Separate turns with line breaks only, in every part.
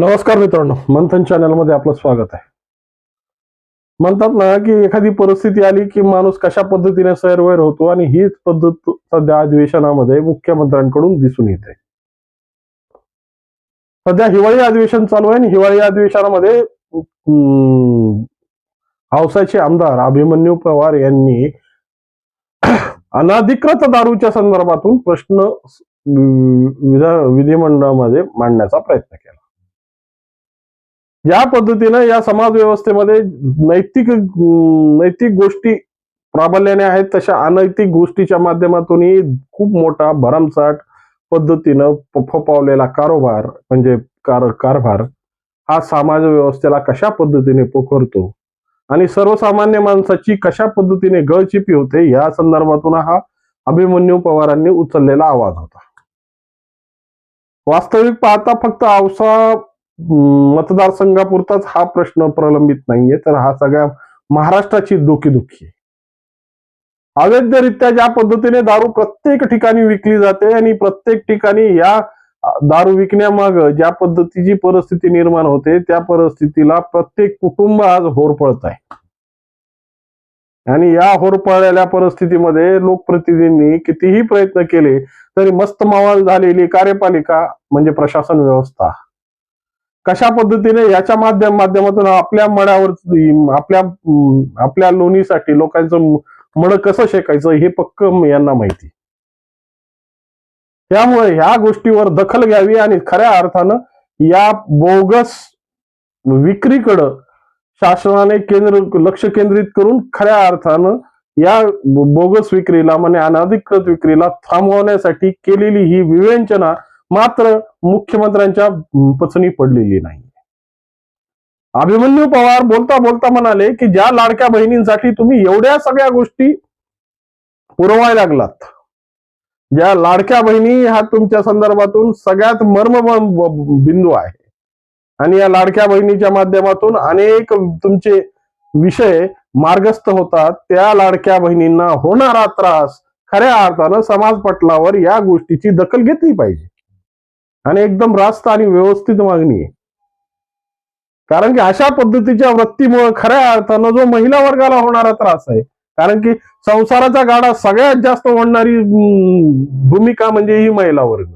नमस्कार मित्रांनो मंथन चॅनलमध्ये आपलं स्वागत आहे. म्हणतात ना की एखादी परिस्थिती आली की माणूस कशा पद्धतीने सैरवैर होतो आणि हीच पद्धत सध्या अधिवेशनामध्ये मुख्यमंत्र्यांकडून दिसून येते. सध्या हिवाळी अधिवेशन चालू आहे आणि हिवाळी अधिवेशनामध्ये अं, आमदार अभिमन्यू पवार यांनी अनाधिकृत दारूच्या संदर्भातून प्रश्न विधा- विधिमंडळामध्ये मांडण्याचा प्रयत्न केला. या पद्धतीनं या समाज व्यवस्थेमध्ये नैतिक नैतिक गोष्टी प्राबल्याने आहेत तशा अनैतिक गोष्टीच्या माध्यमातूनही खूप मोठा भरमसाठ पद्धतीनं फपावलेला फोपावलेला कारोबार म्हणजे कार कारभार हा समाज व्यवस्थेला कशा पद्धतीने पोखरतो आणि सर्वसामान्य माणसाची कशा पद्धतीने गळचिपी होते या संदर्भातून हा अभिमन्यू पवारांनी उचललेला आवाज होता. वास्तविक पाहता फक्त औसा मतदारसंघापुरताच हा प्रश्न प्रलंबित नाहीये तर हा सगळ्या महाराष्ट्राची डोकीदुखी आहे. अवैधरित्या ज्या पद्धतीने दारू प्रत्येक ठिकाणी विकली जाते आणि प्रत्येक ठिकाणी या दारू विकण्यामाग ज्या पद्धतीची परिस्थिती निर्माण होते त्या परिस्थितीला प्रत्येक कुटुंब आज होरपळत आहे. आणि या होरपळलेल्या परिस्थितीमध्ये लोकप्रतिनिधींनी कितीही प्रयत्न केले तरी मस्त मावाल झालेली कार्यपालिका म्हणजे प्रशासन व्यवस्था कशा पद्धतीने याच्या माध्यम माध्यमातून आपल्या मळ्यावर आपल्या आपल्या लोणीसाठी लोकांचं मळ कसं शेकायचं हे पक्क यांना माहिती. त्यामुळे ह्या गोष्टीवर दखल घ्यावी आणि खऱ्या अर्थानं या बोगस विक्रीकडं शासनाने केंद्र लक्ष केंद्रित करून खऱ्या अर्थानं या बोगस विक्रीला म्हणजे अनाधिकृत विक्रीला थांबवण्यासाठी केलेली ही विवेचना मात्र मुख्यमंत्र्यांच्या पचनी पडलेली नाही अभिमन्यू पवार बोलता बोलता म्हणाले की ज्या लाडक्या बहिणींसाठी तुम्ही एवढ्या सगळ्या गोष्टी पुरवायला लागलात ज्या लाडक्या बहिणी हा तुमच्या संदर्भातून सगळ्यात मर्म बिंदू आहे. आणि या लाडक्या बहिणीच्या माध्यमातून अनेक तुमचे विषय मार्गस्थ होतात त्या लाडक्या बहिणींना होणारा त्रास खऱ्या अर्थानं समाज पटलावर या गोष्टीची दखल घेतली पाहिजे. आणि एकदम रास्त आणि व्यवस्थित मागणी आहे. कारण की अशा पद्धतीच्या वृत्तीमुळे खऱ्या अर्थानं जो महिला वर्गाला होणारा त्रास आहे कारण की संसाराचा गाडा सगळ्यात जास्त ओढणारी भूमिका म्हणजे ही महिला वर्ग.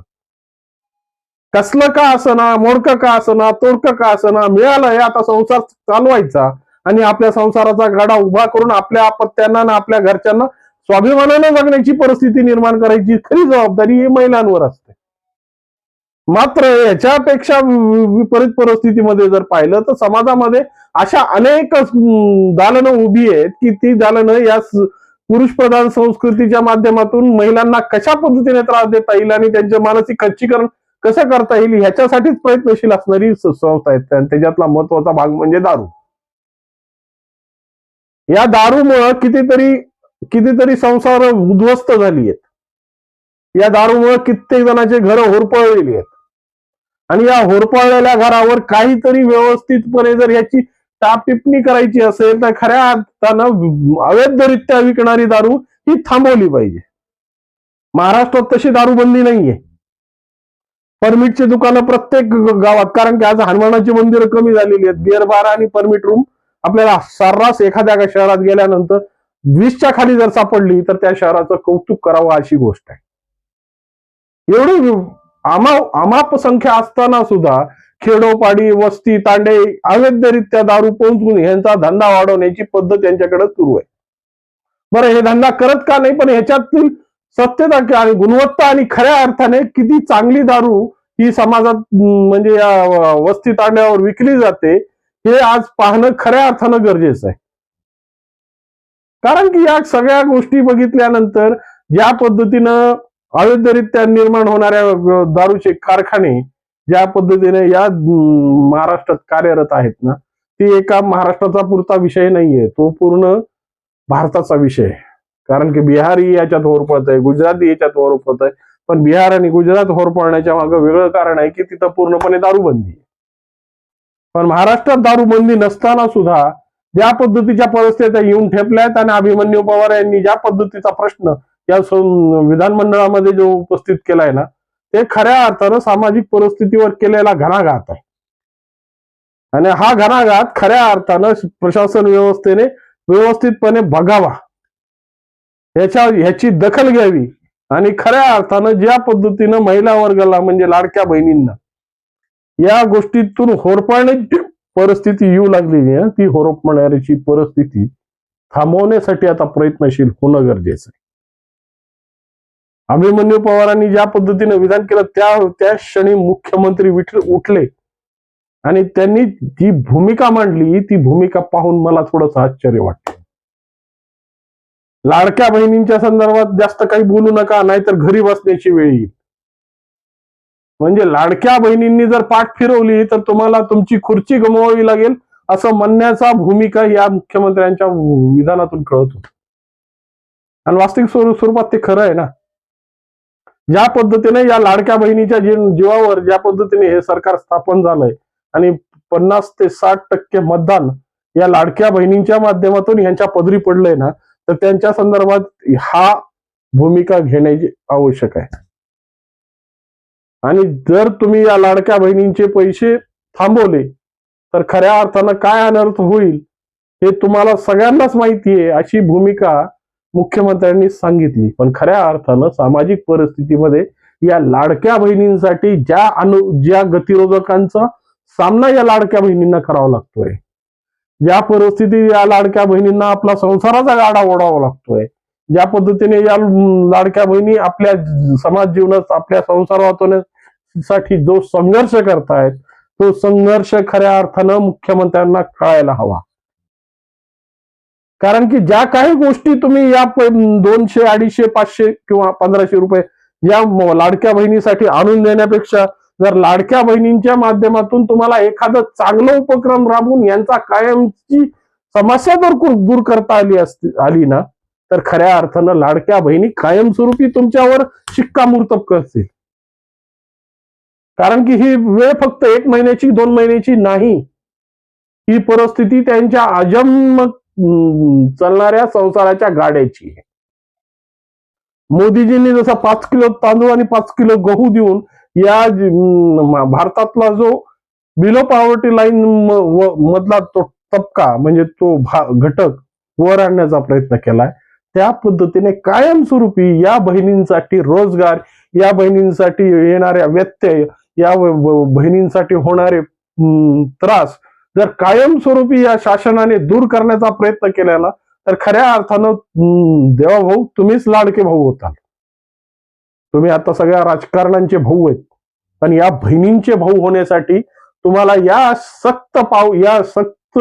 कसलं का असना मोडक का असना तोडक का असना मिळालंय आता संसार चालवायचा आणि आपल्या संसाराचा गाडा उभा करून आपल्या अपत्यांना आणि आपल्या घरच्यांना स्वाभिमानानं जगण्याची परिस्थिती निर्माण करायची खरी जबाबदारी ही महिलांवर असते. मात्र याच्यापेक्षा विपरीत परिस्थितीमध्ये जर पाहिलं तर समाजामध्ये अशा अनेक दालनं उभी आहेत की ती दालनं या पुरुष प्रधान संस्कृतीच्या माध्यमातून महिलांना कशा पद्धतीने त्रास देता येईल आणि त्यांचे मानसिक खच्चीकरण कसं करता येईल ह्याच्यासाठीच प्रयत्नशील असणारी संस्था आहेत. आणि त्याच्यातला महत्त्वाचा भाग म्हणजे दारू. या दारूमुळं कितीतरी कितीतरी संसार उद्ध्वस्त झाली आहेत. या दारूमुळे कित्येक जणांचे घरं होरपळलेली आहेत. आणि या होरपळलेल्या घरावर काहीतरी व्यवस्थितपणे जर याची टापटिपणी करायची असेल तर खऱ्या अर्थानं अवैधरित्या विकणारी दारू ही थांबवली पाहिजे. महाराष्ट्रात तशी दारूबंदी नाहीये. परमिटची दुकानं प्रत्येक गावात कारण की आज हनुमानाची मंदिरं कमी झालेली आहेत. बिअर बार आणि परमिट रूम आपल्याला सर्रास एखाद्या शहरात गेल्यानंतर वीसच्या खाली जर सापडली तर त्या शहराचं कौतुक करावं अशी गोष्ट आहे. एवढी आमा अमाप संख्या असताना सुद्धा खेडोपाडी वस्ती तांडे अवैधरित्या दारू पोहोचून यांचा धंदा वाढवण्याची पद्धत यांच्याकडे सुरू आहे. बरं हे धंदा करत का नाही? पण ह्याच्यातील सत्यता आणि गुणवत्ता आणि खऱ्या अर्थाने किती चांगली दारू ही समाजात म्हणजे या वस्ती तांड्यावर विकली जाते हे आज पाहणं खऱ्या अर्थानं गरजेचं आहे. कारण की या सगळ्या गोष्टी बघितल्यानंतर ज्या पद्धतीनं अवैधरित्या निर्माण होणाऱ्या दारूचे कारखाने ज्या पद्धतीने या महाराष्ट्रात कार्यरत आहेत ना ती एका महाराष्ट्राचा पुरता विषय नाहीये. तो पूर्ण भारताचा विषय कारण की बिहारी याच्यात होरपळत आहे गुजराती याच्यात होरपळत आहे. पण बिहार आणि गुजरात होरपळण्याच्या मागं वेगळं कारण आहे की तिथं पूर्णपणे दारूबंदी आहे. पण महाराष्ट्रात दारूबंदी नसताना सुद्धा ज्या पद्धतीच्या परिस्थित्या येऊन ठेपल्यात आणि अभिमन्यू पवार यांनी ज्या पद्धतीचा प्रश्न या सं- विधानमंडळामध्ये जो उपस्थित केलाय ना ते खऱ्या अर्थानं सामाजिक परिस्थितीवर केलेला घणाघात आहे. आणि हा घणाघात खऱ्या अर्थानं प्रशासन व्यवस्थेने व्यवस्थितपणे बघावा. ह्याच्या ह्याची दखल घ्यावी. आणि खऱ्या अर्थानं ज्या पद्धतीनं महिला वर्गाला म्हणजे लाडक्या बहिणींना या गोष्टीतून होरपळण्याची परिस्थिती येऊ लागलेली आहे ती होरपळण्याची परिस्थिती थांबवण्यासाठी आता प्रयत्नशील होणं गरजेचं आहे. अभिमन्यू पवारांनी ज्या पद्धतीने विधान केलं त्या त्या क्षणी मुख्यमंत्री विठ उठले. आणि त्यांनी जी भूमिका मांडली ती भूमिका पाहून मला थोडस आश्चर्य वाटतं लाडक्या बहिणींच्या संदर्भात जास्त काही बोलू नका नाहीतर घरी बसण्याची वेळ येईल. म्हणजे लाडक्या बहिणींनी जर पाठ फिरवली तर तुम्हाला तुमची खुर्ची गमवावी लागेल असं म्हणण्याचा भूमिका या मुख्यमंत्र्यांच्या विधानातून कळत होत. आणि वास्तविक स्वरूप स्वरूपात ते खरं आहे ना? ज्या पद्धतीने या लाडक्या बहिणीच्या जीवावर ज्या पद्धतीने हे सरकार स्थापन झालंय आणि पन्नास ते साठ टक्के मतदान या लाडक्या बहिणींच्या माध्यमातून यांच्या पदरी पडलंय ना तर त्यांच्या संदर्भात हा भूमिका घेण्याची आवश्यक आहे. आणि जर तुम्ही या लाडक्या बहिणींचे पैसे थांबवले तर खऱ्या अर्थानं काय अनर्थ होईल हे तुम्हाला सगळ्यांनाच माहिती आहे अशी भूमिका मुख्यमंत्र्यांनी सांगितली. पण खऱ्या अर्थानं सामाजिक परिस्थितीमध्ये या लाडक्या बहिणींसाठी ज्या अनु ज्या गतिरोधकांचा सामना या लाडक्या बहिणींना करावा लागतोय ज्या परिस्थितीत या लाडक्या बहिणींना आपला संसाराचा गाडा ओढावा लागतोय ज्या पद्धतीने या लाडक्या बहिणी आपल्या समाज जीवनात आपल्या संसार वाचवण्यासाठी जो संघर्ष करतायत तो संघर्ष खऱ्या अर्थानं मुख्यमंत्र्यांना कळायला हवा. कारण की ज्या काही गोष्टी तुम्ही या दोनशे अडीचशे पाचशे किंवा पंधराशे रुपये या लाडक्या बहिणीसाठी आणून देण्यापेक्षा जर लाडक्या बहिणींच्या माध्यमातून तुम्हाला एखादं चांगलं उपक्रम राबवून यांचा कायमची समस्या जर दूर करता आली असती आली ना तर खऱ्या अर्थानं लाडक्या बहिणी कायमस्वरूपी तुमच्यावर शिक्कामोर्तब करतील. कारण की ही वेळ फक्त एक महिन्याची दोन महिन्याची नाही. ही परिस्थिती त्यांच्या अजन्म चालणाऱ्या संसाराच्या गाड्याची आहे. मोदीजींनी जसा पाच किलो तांदूळ आणि पाच किलो गहू देऊन या भारतातला जो बिलो पॉवर्टी लाईन मधला तो तबका म्हणजे तो भा- घटक वर आणण्याचा प्रयत्न केलाय त्या पद्धतीने कायमस्वरूपी या बहिणींसाठी रोजगार या बहिणींसाठी येणाऱ्या व्यत्यय या बहिणींसाठी होणारे त्रास जर कायमस्वरूपी या शासनाने दूर करण्याचा प्रयत्न केलेला तर खऱ्या अर्थानं देवा भाऊ तुम्हीच लाडके भाऊ होताल. तुम्ही आता सगळ्या राजकारणांचे भाऊ आहेत. पण या बहिणींचे भाऊ होण्यासाठी तुम्हाला या सक्त पाव या सक्त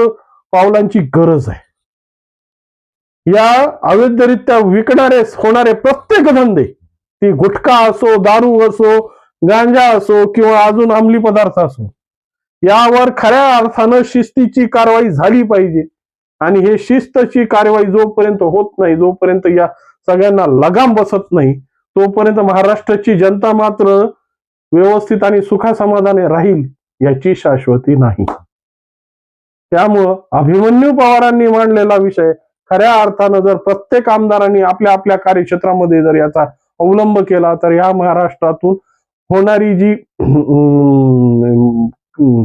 पावलांची गरज आहे. या अवैधरित्या विकणारे होणारे प्रत्येक धंदे ती गुटखा असो दारू असो गांजा असो किंवा अजून अंमली पदार्थ असो यावर खऱ्या अर्थानं शिस्तीची कारवाई झाली पाहिजे. आणि हे शिस्तची कारवाई जोपर्यंत होत नाही जोपर्यंत या सगळ्यांना लगाम बसत नाही तोपर्यंत महाराष्ट्राची जनता मात्र व्यवस्थित आणि सुखासमाधाने राहील याची शाश्वती नाही. त्यामुळं अभिमन्यू पवारांनी मांडलेला विषय खऱ्या अर्थानं जर प्रत्येक आमदारांनी आपल्या आपल्या कार्यक्षेत्रामध्ये जर याचा अवलंब केला तर या महाराष्ट्रातून होणारी जी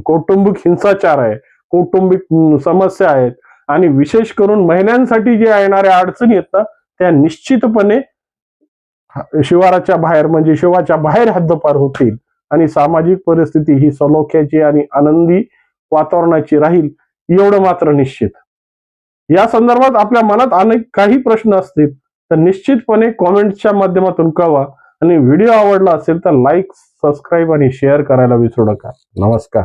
कौटुंबिक हिंसाचार आहे कौटुंबिक समस्या आहेत आणि विशेष करून महिलांसाठी जे येणाऱ्या अडचणी आहेत ना त्या निश्चितपणे शिवाराच्या बाहेर म्हणजे शिवाच्या बाहेर हद्दपार होतील आणि सामाजिक परिस्थिती ही सलोख्याची आणि आनंदी वातावरणाची राहील एवढं मात्र निश्चित. या संदर्भात आपल्या मनात अनेक काही प्रश्न असतील तर निश्चितपणे कॉमेंटच्या माध्यमातून कळवा. आणि व्हिडिओ आवडला असेल तर लाईक सबस्क्राईब आणि शेअर करायला विसरू नका. नमस्कार.